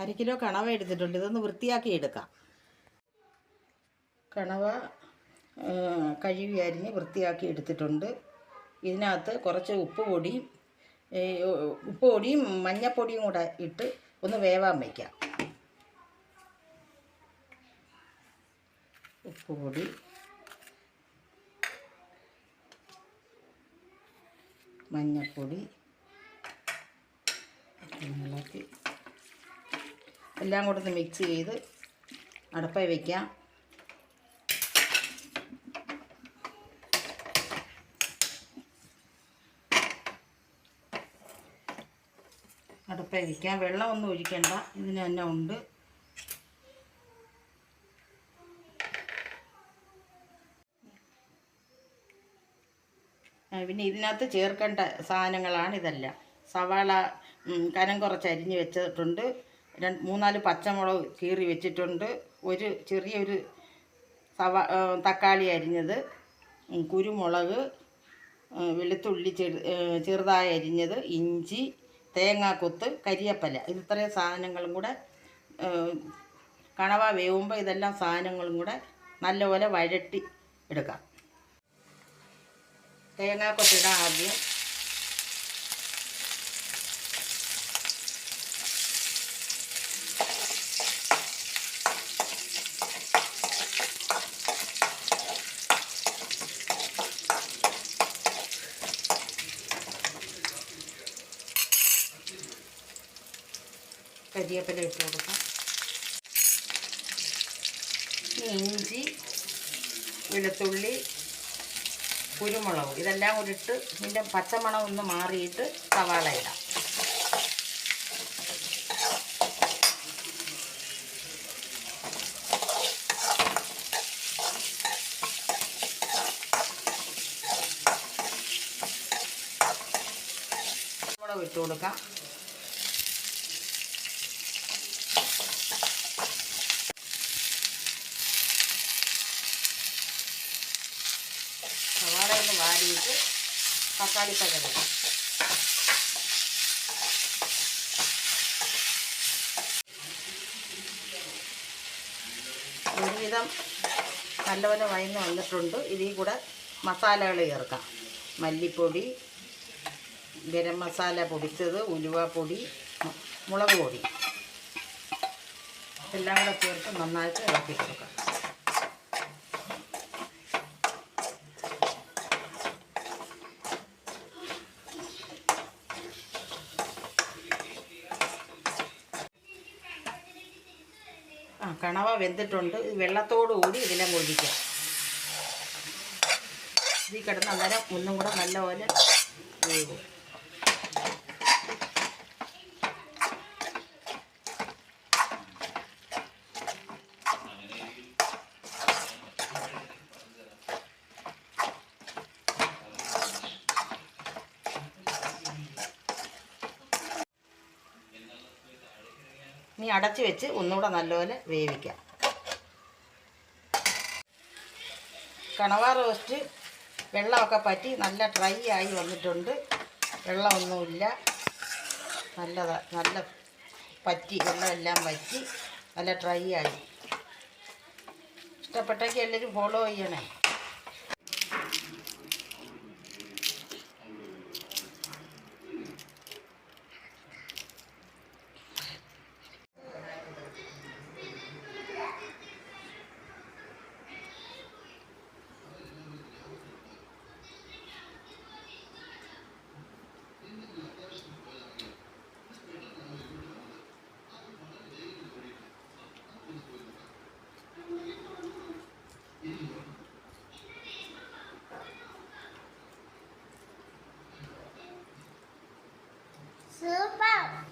അര കിലോ കണവ എടുത്തിട്ടുണ്ട്. ഇതൊന്ന് വൃത്തിയാക്കി എടുക്കാം. കണവ കഴുകി അരിഞ്ഞ് വൃത്തിയാക്കി എടുത്തിട്ടുണ്ട്. ഇതിനകത്ത് കുറച്ച് ഉപ്പ് പൊടിയും ഉപ്പ് പൊടിയും മഞ്ഞപ്പൊടിയും കൂടെ ഇട്ട് ഒന്ന് വേവാൻ വയ്ക്കാം ഉപ്പ് പൊടി. മഞ്ഞപ്പൊടി. ഇളക്കി. എല്ലാം കൂടെ മിക്സ് ചെയ്ത് അടപ്പായി വയ്ക്കാം അടുപ്പ വയ്ക്കാം വെള്ളമൊന്നും ഒഴിക്കണ്ട. ഇതിന് തന്നെ ഉണ്ട്. പിന്നെ ഇതിനകത്ത് ചേർക്കേണ്ട സാധനങ്ങളാണ് ഇതെല്ലാം. സവാള കനം കുറച്ച് അരിഞ്ഞ് വെച്ചിട്ടുണ്ട്. രണ്ട് മൂന്നാൽ പച്ചമുളക് കീറി വെച്ചിട്ടുണ്ട്. ഒരു ചെറിയൊരു സവാ തക്കാളി അരിഞ്ഞത് കുരുമുളക് വെളുത്തുള്ളി ചെറുതായി അരിഞ്ഞത് ഇഞ്ചി തേങ്ങാക്കൊത്ത് കരിയപ്പല. ഇത് ഇത്രയും സാധനങ്ങളും കൂടെ കണവ വേവുമ്പോൾ ഇതെല്ലാം സാധനങ്ങളും കൂടെ നല്ലപോലെ വഴട്ടി എടുക്കാം. തേങ്ങാക്കൊത്തിടാം ആദ്യം. കരിയേപ്പില ഇട്ട് കൊടുക്കാം. ഇഞ്ചി വെളുത്തുള്ളി കുരുമുളക് ഇതെല്ലാം കൂടി ഇട്ട് ഇതിന്റെ പച്ചമണം ഒന്ന് മാറിയിട്ട് സവാള ഇടാം. ഇട്ട് കൊടുക്കാം സവാള ഒന്ന് വാടിയിട്ട് തക്കാളി പഴം ഒരുവിധം നല്ലപോലെ വയന്ന് വന്നിട്ടുണ്ട്. ഇതിൽ കൂടെ മസാലകൾ ചേർക്കാം. മല്ലിപ്പൊടി ഗരം മസാല പൊടിച്ചത് ഉലുവാപ്പൊടി പൊടി മുളക് പൊടി. എല്ലാം കൂടെ ചേർത്ത് നന്നായിട്ട് ഇളക്കി കൊടുക്കാം. ആ കണവ വെന്തിട്ടുണ്ട്. വെള്ളത്തോടു കൂടി ഇതിനെ ഒഴിക്കാം ഇതിൽ കിടന്ന് അന്നേരം ഒന്നും കൂടെ നല്ലപോലെ വേവും. ഇനി അടച്ചു വെച്ച് ഒന്നുകൂടെ നല്ലപോലെ വേവിക്കാം. കണവ റോസ്റ്റ് വെള്ളമൊക്കെ പറ്റി നല്ല ഡ്രൈ ആയി വന്നിട്ടുണ്ട്. വെള്ളമൊന്നുമില്ല. നല്ലതാണ് നല്ല പറ്റി വെള്ളമെല്ലാം പറ്റി നല്ല ഡ്രൈ ആയി. ഇഷ്ടപ്പെട്ടെങ്കിൽ എല്ലാവരും ഫോളോ ചെയ്യണേ. 吃饭